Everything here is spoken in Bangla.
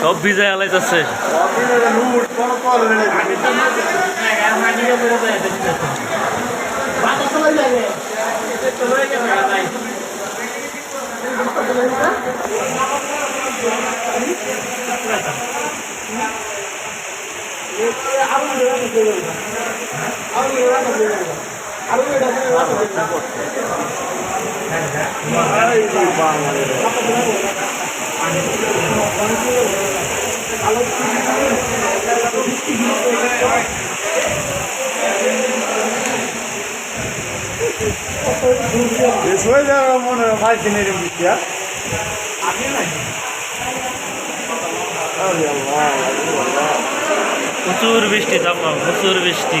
সব ভিজায় আলাইতেছে হয়ে মনে হয় ভাই কিনে এরকম বিক্রিয়া প্রচুর বৃষ্টি তাপা প্রচুর বৃষ্টি।